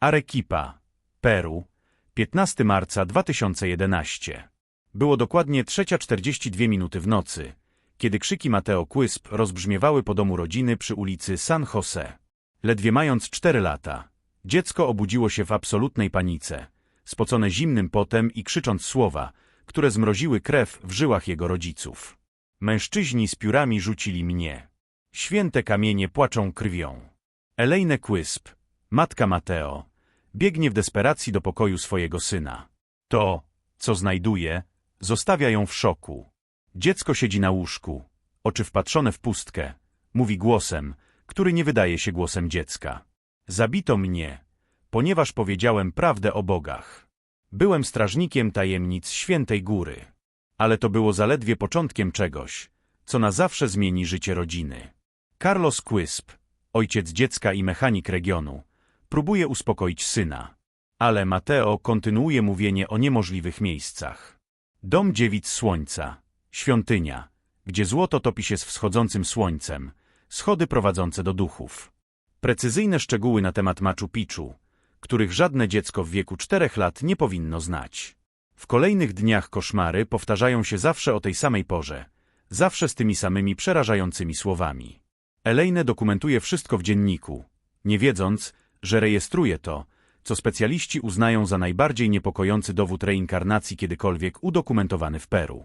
Arequipa, Peru, 15 marca 2011. Było dokładnie 3.42 minuty w nocy, kiedy krzyki Mateo Quisp rozbrzmiewały po domu rodziny przy ulicy San Jose. Ledwie mając 4 lata, dziecko obudziło się w absolutnej panice, spocone zimnym potem i krzycząc słowa, które zmroziły krew w żyłach jego rodziców. Mężczyźni z piórami rzucili mnie. Święte kamienie płaczą krwią. Elejne Quisp, matka Mateo, biegnie w desperacji do pokoju swojego syna. To, co znajduje, zostawia ją w szoku. Dziecko siedzi na łóżku, oczy wpatrzone w pustkę, mówi głosem, który nie wydaje się głosem dziecka. Zabito mnie, ponieważ powiedziałem prawdę o bogach. Byłem strażnikiem tajemnic świętej góry. Ale to było zaledwie początkiem czegoś, co na zawsze zmieni życie rodziny. Carlos Quisp, ojciec dziecka i mechanik regionu, próbuje uspokoić syna. Ale Mateo kontynuuje mówienie o niemożliwych miejscach. Dom dziewic słońca, świątynia, gdzie złoto topi się z wschodzącym słońcem, schody prowadzące do duchów. Precyzyjne szczegóły na temat Machu Picchu, których żadne dziecko w wieku czterech lat nie powinno znać. W kolejnych dniach koszmary powtarzają się zawsze o tej samej porze, zawsze z tymi samymi przerażającymi słowami. Elejne dokumentuje wszystko w dzienniku, nie wiedząc, że rejestruje to, co specjaliści uznają za najbardziej niepokojący dowód reinkarnacji kiedykolwiek udokumentowany w Peru.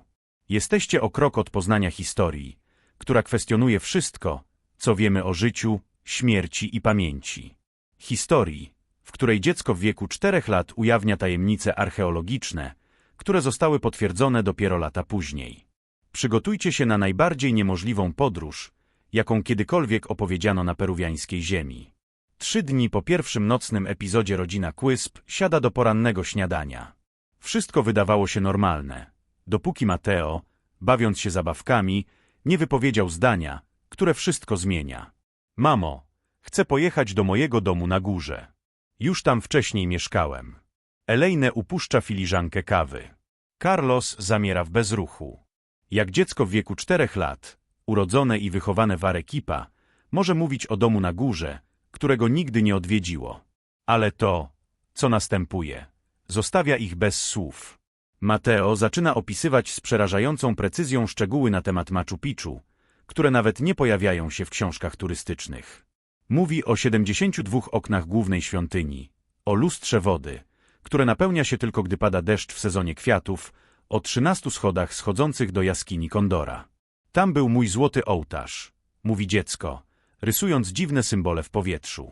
Jesteście o krok od poznania historii, która kwestionuje wszystko, co wiemy o życiu, śmierci i pamięci. Historii, w której dziecko w wieku czterech lat ujawnia tajemnice archeologiczne, które zostały potwierdzone dopiero lata później. Przygotujcie się na najbardziej niemożliwą podróż, jaką kiedykolwiek opowiedziano na peruwiańskiej ziemi. Trzy dni po pierwszym nocnym epizodzie rodzina Quisp siada do porannego śniadania. Wszystko wydawało się normalne, dopóki Mateo, bawiąc się zabawkami, nie wypowiedział zdania, które wszystko zmienia. Mamo, chcę pojechać do mojego domu na górze. Już tam wcześniej mieszkałem. Elejne upuszcza filiżankę kawy. Carlos zamiera w bezruchu. Jak dziecko w wieku czterech lat, urodzone i wychowane w Arequipa, może mówić o domu na górze, którego nigdy nie odwiedziło. Ale to, co następuje, zostawia ich bez słów. Mateo zaczyna opisywać z przerażającą precyzją szczegóły na temat Machu Picchu, które nawet nie pojawiają się w książkach turystycznych. Mówi o 72 oknach głównej świątyni, o lustrze wody, które napełnia się tylko gdy pada deszcz w sezonie kwiatów, o 13 schodach schodzących do jaskini Kondora. Tam był mój złoty ołtarz, mówi dziecko, rysując dziwne symbole w powietrzu.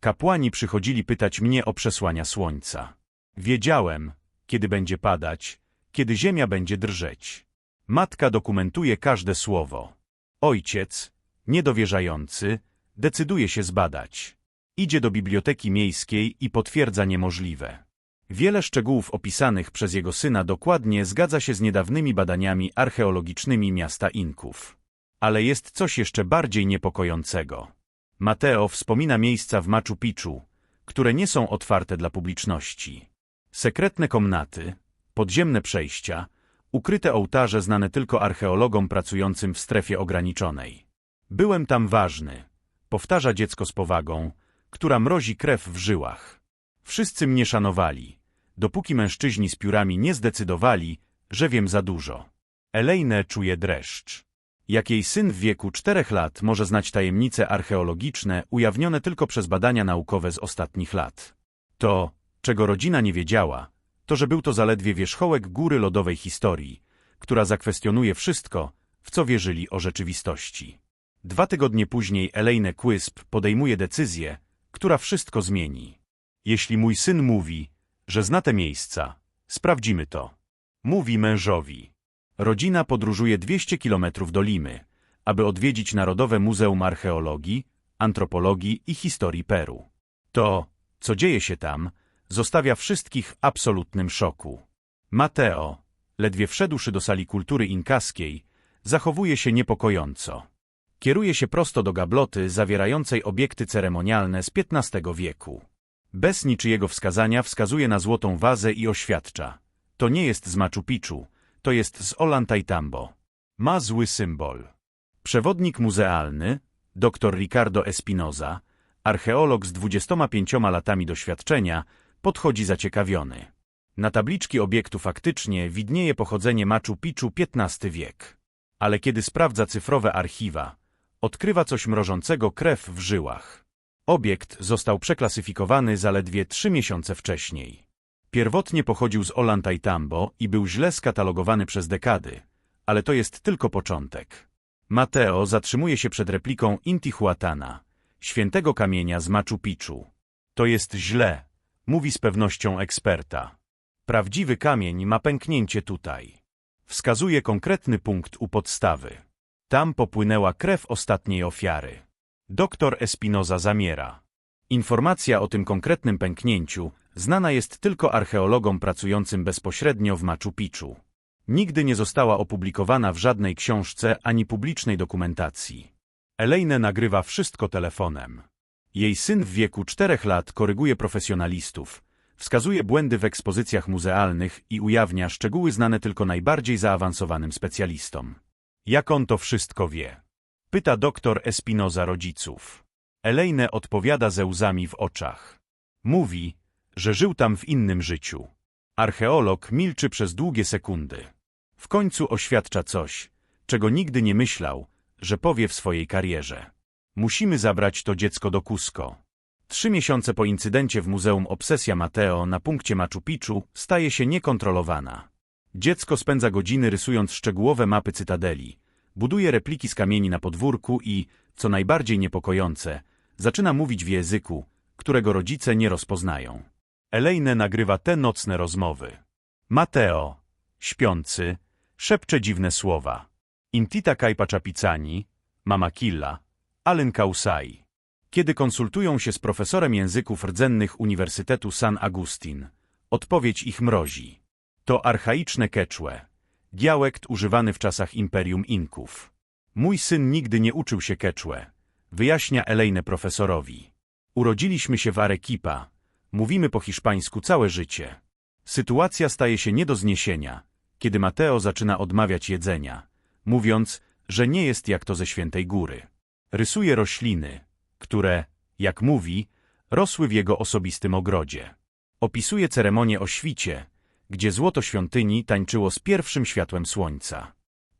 Kapłani przychodzili pytać mnie o przesłania słońca. Wiedziałem, kiedy będzie padać, kiedy ziemia będzie drżeć. Matka dokumentuje każde słowo. Ojciec, niedowierzający, decyduje się zbadać. Idzie do biblioteki miejskiej i potwierdza niemożliwe. Wiele szczegółów opisanych przez jego syna dokładnie zgadza się z niedawnymi badaniami archeologicznymi miasta Inków. Ale jest coś jeszcze bardziej niepokojącego. Mateo wspomina miejsca w Machu Picchu, które nie są otwarte dla publiczności. Sekretne komnaty, podziemne przejścia, ukryte ołtarze znane tylko archeologom pracującym w strefie ograniczonej. Byłem tam ważny, powtarza dziecko z powagą, która mrozi krew w żyłach. Wszyscy mnie szanowali, dopóki mężczyźni z piórami nie zdecydowali, że wiem za dużo. Elejne czuje dreszcz. Jak jej syn w wieku czterech lat może znać tajemnice archeologiczne ujawnione tylko przez badania naukowe z ostatnich lat. To, czego rodzina nie wiedziała, to że był to zaledwie wierzchołek góry lodowej historii, która zakwestionuje wszystko, w co wierzyli o rzeczywistości. Dwa tygodnie później Elaine Quisp podejmuje decyzję, która wszystko zmieni. Jeśli mój syn mówi, że zna te miejsca, sprawdzimy to. Mówi mężowi. Rodzina podróżuje 200 kilometrów do Limy, aby odwiedzić Narodowe Muzeum Archeologii, Antropologii i Historii Peru. To, co dzieje się tam, zostawia wszystkich w absolutnym szoku. Mateo, ledwie wszedłszy do sali kultury inkaskiej, zachowuje się niepokojąco. Kieruje się prosto do gabloty zawierającej obiekty ceremonialne z XV wieku. Bez niczyjego wskazania wskazuje na złotą wazę i oświadcza. To nie jest z Machu Picchu, to jest z Ollantaytambo. Ma zły symbol. Przewodnik muzealny, dr Ricardo Espinoza, Archeolog z 25 latami doświadczenia podchodzi zaciekawiony. Na tabliczki obiektu faktycznie widnieje pochodzenie Machu Picchu XV wiek. Ale kiedy sprawdza cyfrowe archiwa, odkrywa coś mrożącego krew w żyłach. Obiekt został przeklasyfikowany zaledwie trzy miesiące wcześniej. Pierwotnie pochodził z Ollantaytambo i był źle skatalogowany przez dekady, ale to jest tylko początek. Mateo zatrzymuje się przed repliką Intihuatana, świętego kamienia z Machu Picchu. To jest źle, mówi z pewnością eksperta. Prawdziwy kamień ma pęknięcie tutaj. Wskazuje konkretny punkt u podstawy. Tam popłynęła krew ostatniej ofiary. Doktor Espinoza zamiera. Informacja o tym konkretnym pęknięciu znana jest tylko archeologom pracującym bezpośrednio w Machu Picchu. Nigdy nie została opublikowana w żadnej książce ani publicznej dokumentacji. Elaine nagrywa wszystko telefonem. Jej syn w wieku czterech lat koryguje profesjonalistów, wskazuje błędy w ekspozycjach muzealnych i ujawnia szczegóły znane tylko najbardziej zaawansowanym specjalistom. Jak on to wszystko wie? Pyta doktor Espinoza rodziców. Elaine odpowiada ze łzami w oczach. Mówi, że żył tam w innym życiu. Archeolog milczy przez długie sekundy. W końcu oświadcza coś, czego nigdy nie myślał, że powie w swojej karierze. Musimy zabrać to dziecko do Cusco. Trzy miesiące po incydencie w Muzeum Obsesja Mateo na punkcie Machu Picchu staje się niekontrolowana. Dziecko spędza godziny rysując szczegółowe mapy cytadeli, buduje repliki z kamieni na podwórku i, co najbardziej niepokojące, zaczyna mówić w języku, którego rodzice nie rozpoznają. Elaine nagrywa te nocne rozmowy. Mateo, śpiący, szepcze dziwne słowa. Intita Kajpa Czapicani, Mama Killa, Allen Kausai. Kiedy konsultują się z profesorem języków rdzennych Uniwersytetu San Agustin, odpowiedź ich mrozi. To archaiczne quechue, dialekt używany w czasach Imperium Inków. Mój syn nigdy nie uczył się quechue, wyjaśnia Elaine profesorowi. Urodziliśmy się w Arequipa, mówimy po hiszpańsku całe życie. Sytuacja staje się nie do zniesienia, kiedy Mateo zaczyna odmawiać jedzenia, mówiąc, że nie jest jak to ze Świętej Góry. Rysuje rośliny, które, jak mówi, rosły w jego osobistym ogrodzie. Opisuje ceremonię o świcie, gdzie złoto świątyni tańczyło z pierwszym światłem słońca.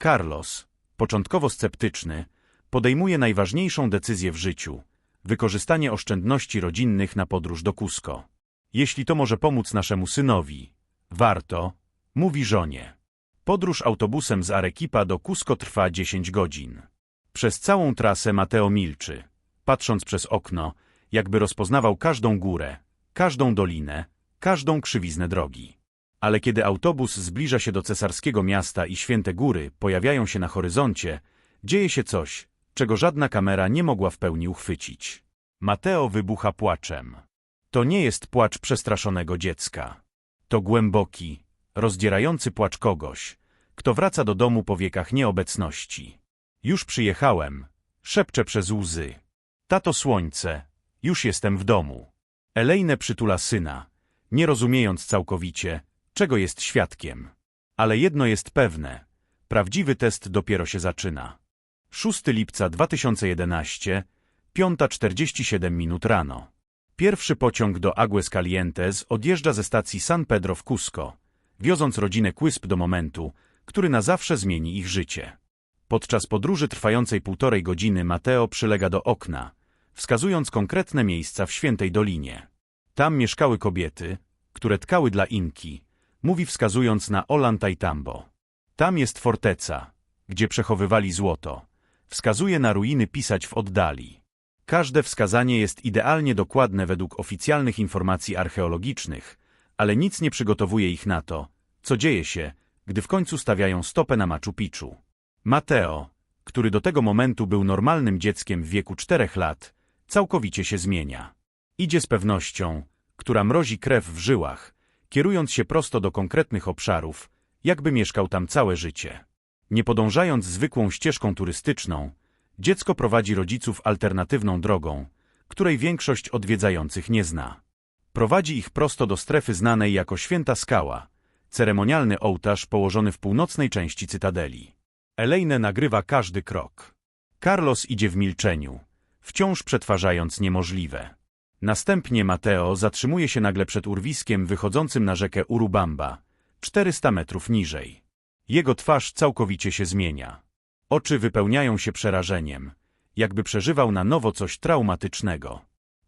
Carlos, początkowo sceptyczny, podejmuje najważniejszą decyzję w życiu wykorzystanie oszczędności rodzinnych na podróż do Cusco. Jeśli to może pomóc naszemu synowi, warto, mówi żonie. Podróż autobusem z Arequipa do Cusco trwa 10 godzin. Przez całą trasę Mateo milczy, patrząc przez okno, jakby rozpoznawał każdą górę, każdą dolinę, każdą krzywiznę drogi. Ale kiedy autobus zbliża się do cesarskiego miasta i święte góry pojawiają się na horyzoncie, dzieje się coś, czego żadna kamera nie mogła w pełni uchwycić. Mateo wybucha płaczem. To nie jest płacz przestraszonego dziecka. To głęboki, rozdzierający płacz kogoś, kto wraca do domu po wiekach nieobecności. Już przyjechałem, szepcze przez łzy. Tato słońce, już jestem w domu. Elejne przytula syna, nie rozumiejąc całkowicie, czego jest świadkiem. Ale jedno jest pewne, prawdziwy test dopiero się zaczyna. 6 lipca 2011, 5.47 minut rano. Pierwszy pociąg do Aguas Calientes odjeżdża ze stacji San Pedro w Cusco, wioząc rodzinę Quisp do momentu, który na zawsze zmieni ich życie. Podczas podróży trwającej półtorej godziny Mateo przylega do okna, wskazując konkretne miejsca w Świętej Dolinie. Tam mieszkały kobiety, które tkały dla Inki, mówi wskazując na Ollantaytambo. Tam jest forteca, gdzie przechowywali złoto. Wskazuje na ruiny pisać w oddali. Każde wskazanie jest idealnie dokładne według oficjalnych informacji archeologicznych, ale nic nie przygotowuje ich na to, co dzieje się, gdy w końcu stawiają stopę na Machu Picchu. Mateo, który do tego momentu był normalnym dzieckiem w wieku czterech lat, całkowicie się zmienia. Idzie z pewnością, która mrozi krew w żyłach, kierując się prosto do konkretnych obszarów, jakby mieszkał tam całe życie. Nie podążając zwykłą ścieżką turystyczną, dziecko prowadzi rodziców alternatywną drogą, której większość odwiedzających nie zna. Prowadzi ich prosto do strefy znanej jako Święta Skała, ceremonialny ołtarz położony w północnej części cytadeli. Elaine nagrywa każdy krok. Carlos idzie w milczeniu, wciąż przetwarzając niemożliwe. Następnie Mateo zatrzymuje się nagle przed urwiskiem wychodzącym na rzekę Urubamba, 400 metrów niżej. Jego twarz całkowicie się zmienia. Oczy wypełniają się przerażeniem, jakby przeżywał na nowo coś traumatycznego.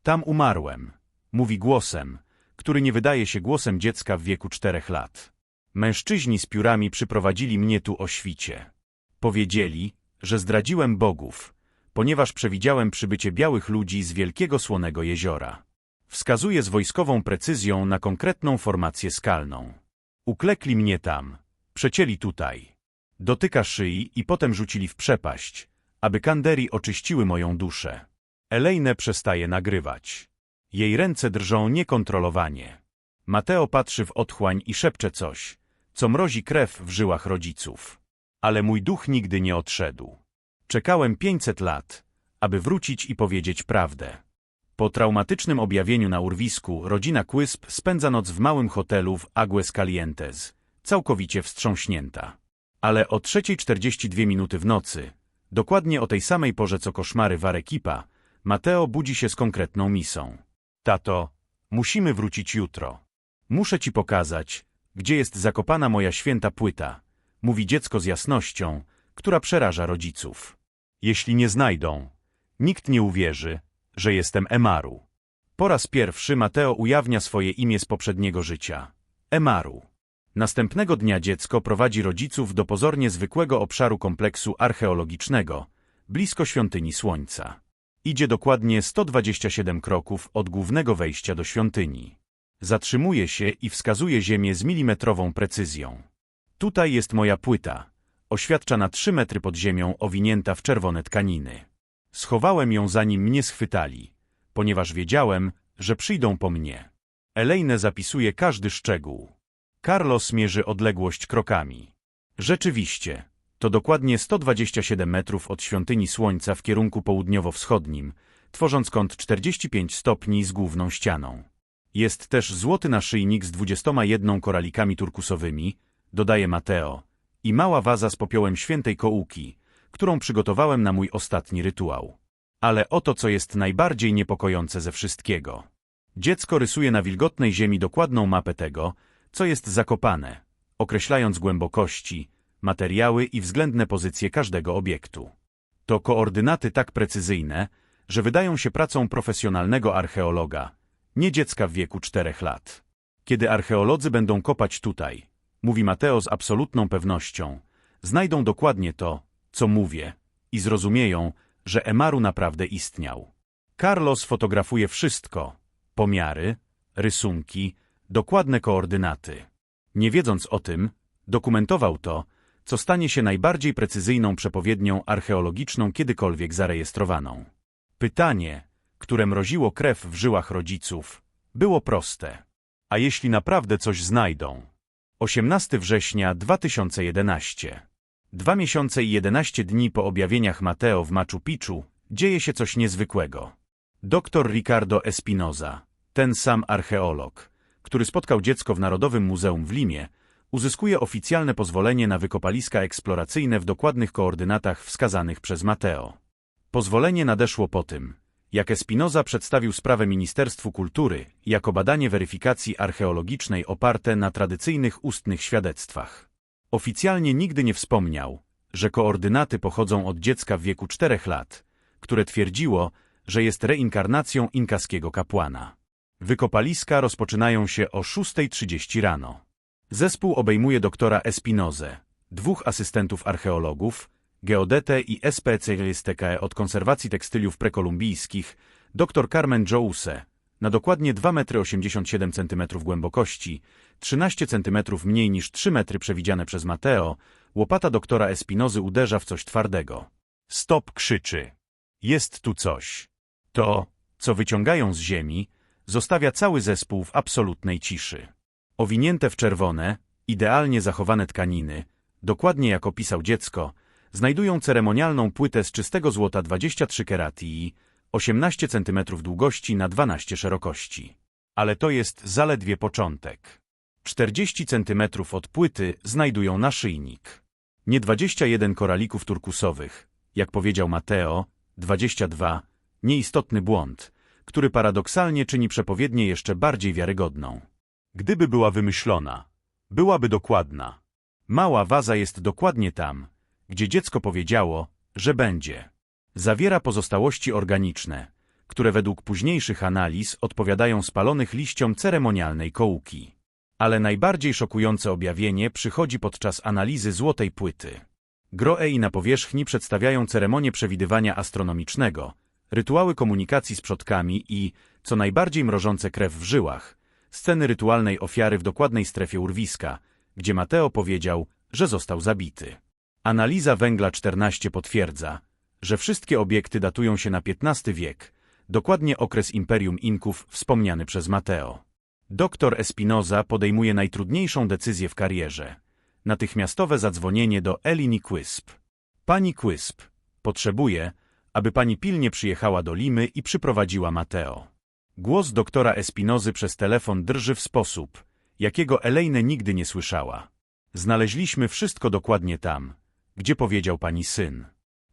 Tam umarłem, mówi głosem, który nie wydaje się głosem dziecka w wieku czterech lat. Mężczyźni z piórami przyprowadzili mnie tu o świcie. Powiedzieli, że zdradziłem bogów, ponieważ przewidziałem przybycie białych ludzi z wielkiego słonego jeziora. Wskazuje z wojskową precyzją na konkretną formację skalną. Uklekli mnie tam, przecięli tutaj. Dotyka szyi i potem rzucili w przepaść, aby Kanderi oczyściły moją duszę. Elejne przestaje nagrywać. Jej ręce drżą niekontrolowanie. Mateo patrzy w otchłań i szepcze coś, co mrozi krew w żyłach rodziców. Ale mój duch nigdy nie odszedł. Czekałem 500 lat, aby wrócić i powiedzieć prawdę. Po traumatycznym objawieniu na urwisku rodzina Quisp spędza noc w małym hotelu w Aguas Calientes, całkowicie wstrząśnięta. Ale o 3.42 minuty w nocy, dokładnie o tej samej porze co koszmary w Arequipa, Mateo budzi się z konkretną misą. Tato, musimy wrócić jutro. Muszę ci pokazać, gdzie jest zakopana moja święta płyta, mówi dziecko z jasnością, która przeraża rodziców. Jeśli nie znajdą, nikt nie uwierzy, że jestem Emaru. Po raz pierwszy Mateo ujawnia swoje imię z poprzedniego życia. Emaru. Następnego dnia dziecko prowadzi rodziców do pozornie zwykłego obszaru kompleksu archeologicznego, blisko świątyni Słońca. Idzie dokładnie 127 kroków od głównego wejścia do świątyni. Zatrzymuje się i wskazuje ziemię z milimetrową precyzją. Tutaj jest moja płyta, oświadcza na trzy metry pod ziemią owinięta w czerwone tkaniny. Schowałem ją zanim mnie schwytali, ponieważ wiedziałem, że przyjdą po mnie. Elejne zapisuje każdy szczegół. Carlos mierzy odległość krokami. Rzeczywiście, to dokładnie 127 metrów od świątyni Słońca w kierunku południowo-wschodnim, tworząc kąt 45 stopni z główną ścianą. Jest też złoty naszyjnik z 21 koralikami turkusowymi, dodaje Mateo, i mała waza z popiołem świętej kołuki, którą przygotowałem na mój ostatni rytuał. Ale oto co jest najbardziej niepokojące ze wszystkiego. Dziecko rysuje na wilgotnej ziemi dokładną mapę tego, co jest zakopane, określając głębokości, materiały i względne pozycje każdego obiektu. To koordynaty tak precyzyjne, że wydają się pracą profesjonalnego archeologa, nie dziecka w wieku czterech lat. Kiedy archeolodzy będą kopać tutaj, mówi Mateo z absolutną pewnością, znajdą dokładnie to, co mówię, i zrozumieją, że Emaru naprawdę istniał. Carlos fotografuje wszystko, pomiary, rysunki, dokładne koordynaty. Nie wiedząc o tym, dokumentował to, co stanie się najbardziej precyzyjną przepowiednią archeologiczną kiedykolwiek zarejestrowaną. Pytanie, które mroziło krew w żyłach rodziców, było proste. A jeśli naprawdę coś znajdą? 18 września 2011 Dwa miesiące i 11 dni po objawieniach Mateo w Machu Picchu dzieje się coś niezwykłego. Doktor Ricardo Espinoza, ten sam archeolog, który spotkał dziecko w Narodowym Muzeum w Limie, uzyskuje oficjalne pozwolenie na wykopaliska eksploracyjne w dokładnych koordynatach wskazanych przez Mateo. Pozwolenie nadeszło po tym, jak Espinoza przedstawił sprawę Ministerstwu Kultury jako badanie weryfikacji archeologicznej oparte na tradycyjnych ustnych świadectwach. Oficjalnie nigdy nie wspomniał, że koordynaty pochodzą od dziecka w wieku czterech lat, które twierdziło, że jest reinkarnacją inkaskiego kapłana. Wykopaliska rozpoczynają się o 6.30 rano. Zespół obejmuje doktora Espinozę, dwóch asystentów archeologów, geodetę i specjalistkę od konserwacji tekstyliów prekolumbijskich, dr Carmen Jouse, na dokładnie 2,87 m głębokości, 13 cm mniej niż 3 metry przewidziane przez Mateo, łopata doktora Espinozy uderza w coś twardego. Stop krzyczy. Jest tu coś. To, co wyciągają z ziemi, zostawia cały zespół w absolutnej ciszy. Owinięte w czerwone, idealnie zachowane tkaniny, dokładnie jak opisał dziecko, znajdują ceremonialną płytę z czystego złota 23 keratii, 18 cm długości na 12 szerokości. Ale to jest zaledwie początek. 40 cm od płyty znajdują naszyjnik. Nie 21 koralików turkusowych, jak powiedział Mateo, 22, nieistotny błąd, który paradoksalnie czyni przepowiednię jeszcze bardziej wiarygodną. Gdyby była wymyślona, byłaby dokładna. Mała waza jest dokładnie tam, gdzie dziecko powiedziało, że będzie. Zawiera pozostałości organiczne, które według późniejszych analiz odpowiadają spalonych liściom ceremonialnej kołki. Ale najbardziej szokujące objawienie przychodzi podczas analizy złotej płyty. Groei na powierzchni przedstawiają ceremonię przewidywania astronomicznego, rytuały komunikacji z przodkami i, co najbardziej mrożące krew w żyłach, sceny rytualnej ofiary w dokładnej strefie urwiska, gdzie Mateo powiedział, że został zabity. Analiza węgla 14 potwierdza, że wszystkie obiekty datują się na XV wiek, dokładnie okres Imperium Inków wspomniany przez Mateo. Doktor Espinoza podejmuje najtrudniejszą decyzję w karierze. Natychmiastowe zadzwonienie do Elini Quisp. Pani Quisp, potrzebuję, aby pani pilnie przyjechała do Limy i przyprowadziła Mateo. Głos doktora Espinozy przez telefon drży w sposób, jakiego Elejne nigdy nie słyszała. Znaleźliśmy wszystko dokładnie tam, gdzie powiedział pani syn.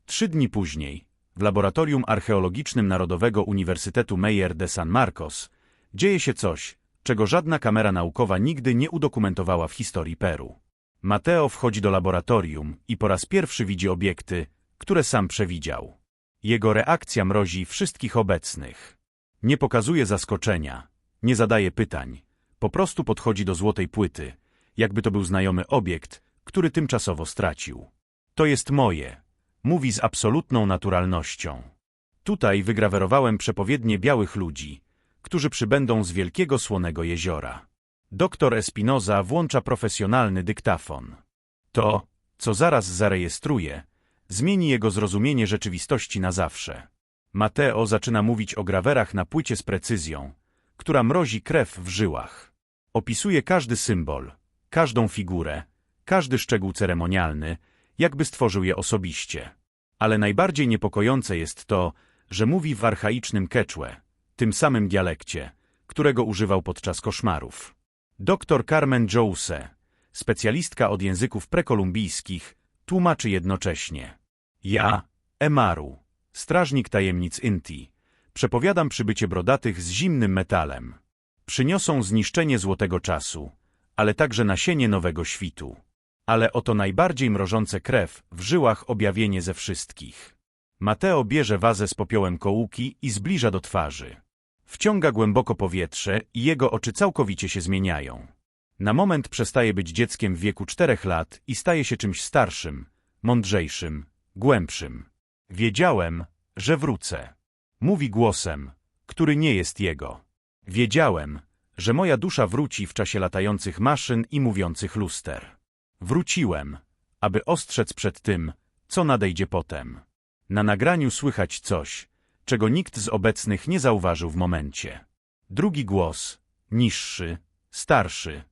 Trzy dni później, w Laboratorium Archeologicznym Narodowego Uniwersytetu Meyer de San Marcos, dzieje się coś, czego żadna kamera naukowa nigdy nie udokumentowała w historii Peru. Mateo wchodzi do laboratorium i po raz pierwszy widzi obiekty, które sam przewidział. Jego reakcja mrozi wszystkich obecnych. Nie pokazuje zaskoczenia, nie zadaje pytań, po prostu podchodzi do złotej płyty, jakby to był znajomy obiekt, który tymczasowo stracił. To jest moje, mówi z absolutną naturalnością. Tutaj wygrawerowałem przepowiednie białych ludzi, którzy przybędą z wielkiego słonego jeziora. Doktor Espinoza włącza profesjonalny dyktafon. To, co zaraz zarejestruje, zmieni jego zrozumienie rzeczywistości na zawsze. Mateo zaczyna mówić o grawerach na płycie z precyzją, która mrozi krew w żyłach. Opisuje każdy symbol, każdą figurę, każdy szczegół ceremonialny, jakby stworzył je osobiście. Ale najbardziej niepokojące jest to, że mówi w archaicznym quechue, tym samym dialekcie, którego używał podczas koszmarów. Dr Carmen Jose, specjalistka od języków prekolumbijskich, tłumaczy jednocześnie. Ja, Emaru, strażnik tajemnic Inti, przepowiadam przybycie brodatych z zimnym metalem. Przyniosą zniszczenie złotego czasu, ale także nasienie nowego świtu. Ale oto najbardziej mrożące krew w żyłach objawienie ze wszystkich. Mateo bierze wazę z popiołem kołuki i zbliża do twarzy. Wciąga głęboko powietrze i jego oczy całkowicie się zmieniają. Na moment przestaje być dzieckiem w wieku czterech lat i staje się czymś starszym, mądrzejszym, głębszym. Wiedziałem, że wrócę. Mówi głosem, który nie jest jego. Wiedziałem, że moja dusza wróci w czasie latających maszyn i mówiących luster. Wróciłem, aby ostrzec przed tym, co nadejdzie potem. Na nagraniu słychać coś, czego nikt z obecnych nie zauważył w momencie. Drugi głos, niższy, starszy,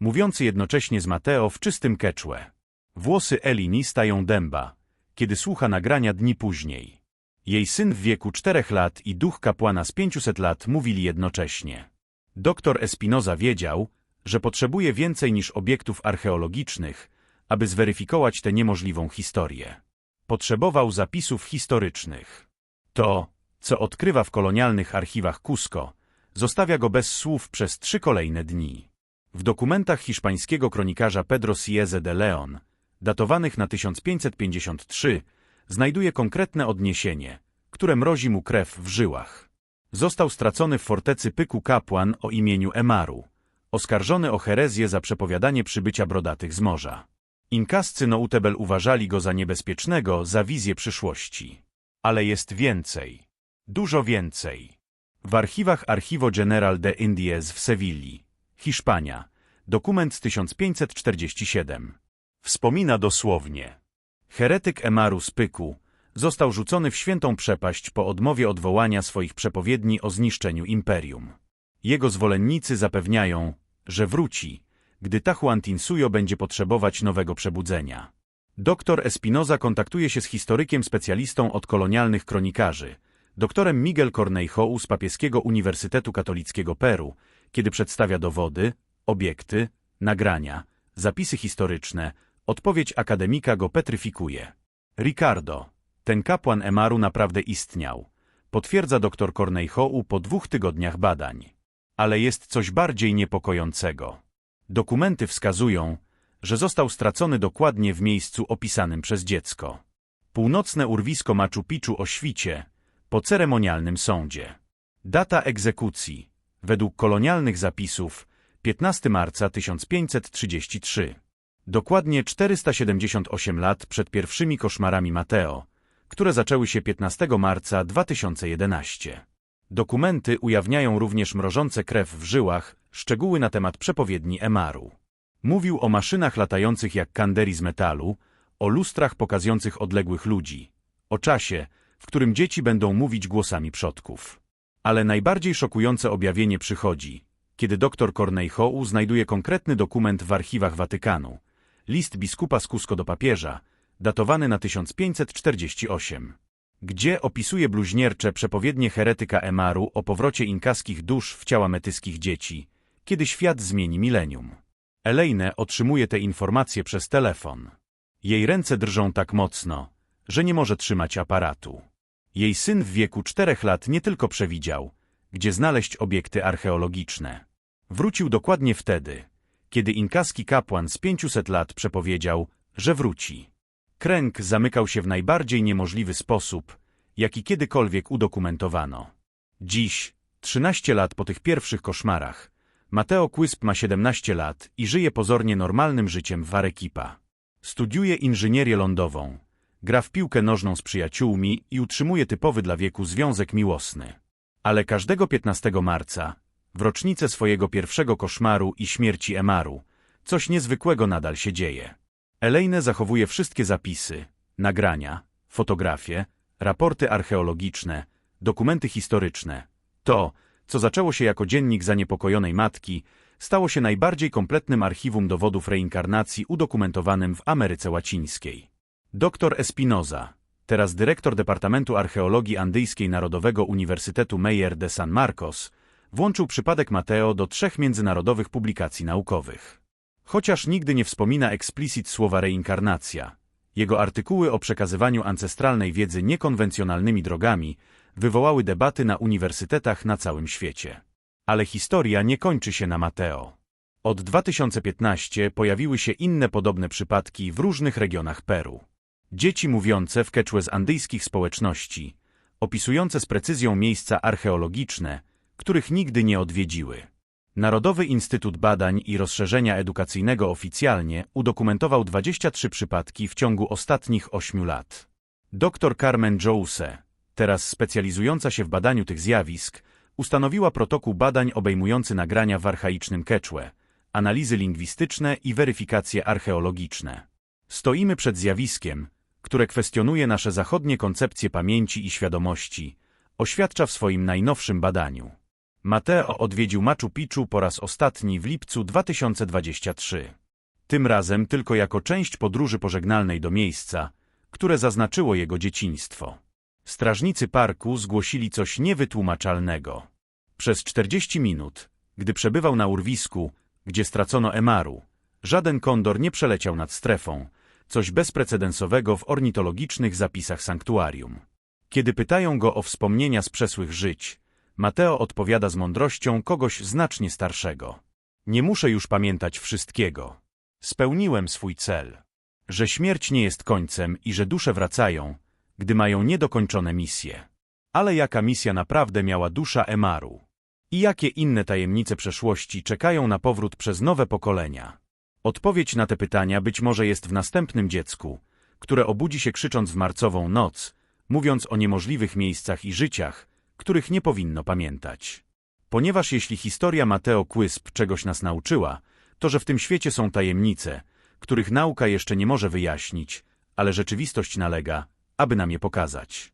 mówiący jednocześnie z Mateo w czystym keczłe. Włosy Elini stają dęba, kiedy słucha nagrania dni później. Jej syn w wieku czterech lat i duch kapłana z pięciuset lat mówili jednocześnie. Doktor Espinoza wiedział, że potrzebuje więcej niż obiektów archeologicznych, aby zweryfikować tę niemożliwą historię. Potrzebował zapisów historycznych. To, co odkrywa w kolonialnych archiwach Cusco, zostawia go bez słów przez trzy kolejne dni. W dokumentach hiszpańskiego kronikarza Pedro Sieze de Leon, datowanych na 1553, znajduje konkretne odniesienie, które mrozi mu krew w żyłach. Został stracony w fortecy Pyku kapłan o imieniu Emaru, oskarżony o herezję za przepowiadanie przybycia brodatych z morza. Inkascy Noutebel uważali go za niebezpiecznego, za wizję przyszłości. Ale jest więcej. Dużo więcej. W archiwach Archivo General de Indies w Sewilli, Hiszpania, dokument z 1547. Wspomina dosłownie. Heretyk Emaru z Pyku został rzucony w świętą przepaść po odmowie odwołania swoich przepowiedni o zniszczeniu imperium. Jego zwolennicy zapewniają, że wróci, gdy Tahuantinsuyo będzie potrzebować nowego przebudzenia. Doktor Espinoza kontaktuje się z historykiem specjalistą od kolonialnych kronikarzy, doktorem Miguel Cornejo z Papieskiego Uniwersytetu Katolickiego Peru, kiedy przedstawia dowody, obiekty, nagrania, zapisy historyczne, odpowiedź akademika go petryfikuje. Ricardo, ten kapłan Emaru naprawdę istniał. potwierdza dr Corneyhoe po dwóch tygodniach badań. Ale jest coś bardziej niepokojącego. Dokumenty wskazują, że został stracony dokładnie w miejscu opisanym przez dziecko. Północne urwisko Machu Picchu o świcie, po ceremonialnym sądzie. Data egzekucji, według kolonialnych zapisów, 15 marca 1533. Dokładnie 478 lat przed pierwszymi koszmarami Mateo, które zaczęły się 15 marca 2011. Dokumenty ujawniają również mrożące krew w żyłach, szczegóły na temat przepowiedni Emaru. Mówił o maszynach latających jak kandery z metalu, o lustrach pokazujących odległych ludzi, o czasie, w którym dzieci będą mówić głosami przodków. Ale najbardziej szokujące objawienie przychodzi, kiedy dr Corneyhoe znajduje konkretny dokument w archiwach Watykanu, list biskupa z Cusco do papieża, datowany na 1548, gdzie opisuje bluźniercze przepowiednie heretyka Emaru o powrocie inkaskich dusz w ciała metyskich dzieci, kiedy świat zmieni milenium. Elejne otrzymuje te informacje przez telefon. Jej ręce drżą tak mocno, że nie może trzymać aparatu. Jej syn w wieku czterech lat nie tylko przewidział, gdzie znaleźć obiekty archeologiczne. Wrócił dokładnie wtedy, kiedy inkaski kapłan z 500 lat przepowiedział, że wróci. Kręg zamykał się w najbardziej niemożliwy sposób, jaki kiedykolwiek udokumentowano. Dziś, 13 lat po tych pierwszych koszmarach, Mateo Quisp ma 17 lat i żyje pozornie normalnym życiem w Arequipa. Studiuje inżynierię lądową, gra w piłkę nożną z przyjaciółmi i utrzymuje typowy dla wieku związek miłosny. Ale każdego 15 marca, w rocznicę swojego pierwszego koszmaru i śmierci Emaru, coś niezwykłego nadal się dzieje. Elejne zachowuje wszystkie zapisy, nagrania, fotografie, raporty archeologiczne, dokumenty historyczne. To, co zaczęło się jako dziennik zaniepokojonej matki, stało się najbardziej kompletnym archiwum dowodów reinkarnacji udokumentowanym w Ameryce Łacińskiej. Dr Espinoza, teraz dyrektor Departamentu Archeologii Andyjskiej Narodowego Uniwersytetu Meyer de San Marcos, włączył przypadek Mateo do trzech międzynarodowych publikacji naukowych. Chociaż nigdy nie wspomina eksplicit słowa reinkarnacja, jego artykuły o przekazywaniu ancestralnej wiedzy niekonwencjonalnymi drogami wywołały debaty na uniwersytetach na całym świecie. Ale historia nie kończy się na Mateo. Od 2015 pojawiły się inne podobne przypadki w różnych regionach Peru. Dzieci mówiące w quechua z andyjskich społeczności, opisujące z precyzją miejsca archeologiczne, których nigdy nie odwiedziły. Narodowy Instytut Badań i Rozszerzenia Edukacyjnego oficjalnie udokumentował 23 przypadki w ciągu ostatnich 8 lat. Dr Carmen Jouse, teraz specjalizująca się w badaniu tych zjawisk, ustanowiła protokół badań obejmujący nagrania w archaicznym quechua, analizy lingwistyczne i weryfikacje archeologiczne. Stoimy przed zjawiskiem, które kwestionuje nasze zachodnie koncepcje pamięci i świadomości, oświadcza w swoim najnowszym badaniu. Mateo odwiedził Machu Picchu po raz ostatni w lipcu 2023. Tym razem tylko jako część podróży pożegnalnej do miejsca, które zaznaczyło jego dzieciństwo. Strażnicy parku zgłosili coś niewytłumaczalnego. Przez 40 minut, gdy przebywał na urwisku, gdzie stracono Emaru, żaden kondor nie przeleciał nad strefą, coś bezprecedensowego w ornitologicznych zapisach sanktuarium. Kiedy pytają go o wspomnienia z przesłych żyć, Mateo odpowiada z mądrością kogoś znacznie starszego. Nie muszę już pamiętać wszystkiego. Spełniłem swój cel. Że śmierć nie jest końcem i że dusze wracają, gdy mają niedokończone misje. Ale jaka misja naprawdę miała dusza Emaru? I jakie inne tajemnice przeszłości czekają na powrót przez nowe pokolenia? Odpowiedź na te pytania być może jest w następnym dziecku, które obudzi się krzycząc w marcową noc, mówiąc o niemożliwych miejscach i życiach, których nie powinno pamiętać. Ponieważ jeśli historia Mateo Quisp czegoś nas nauczyła, to że w tym świecie są tajemnice, których nauka jeszcze nie może wyjaśnić, ale rzeczywistość nalega, aby nam je pokazać.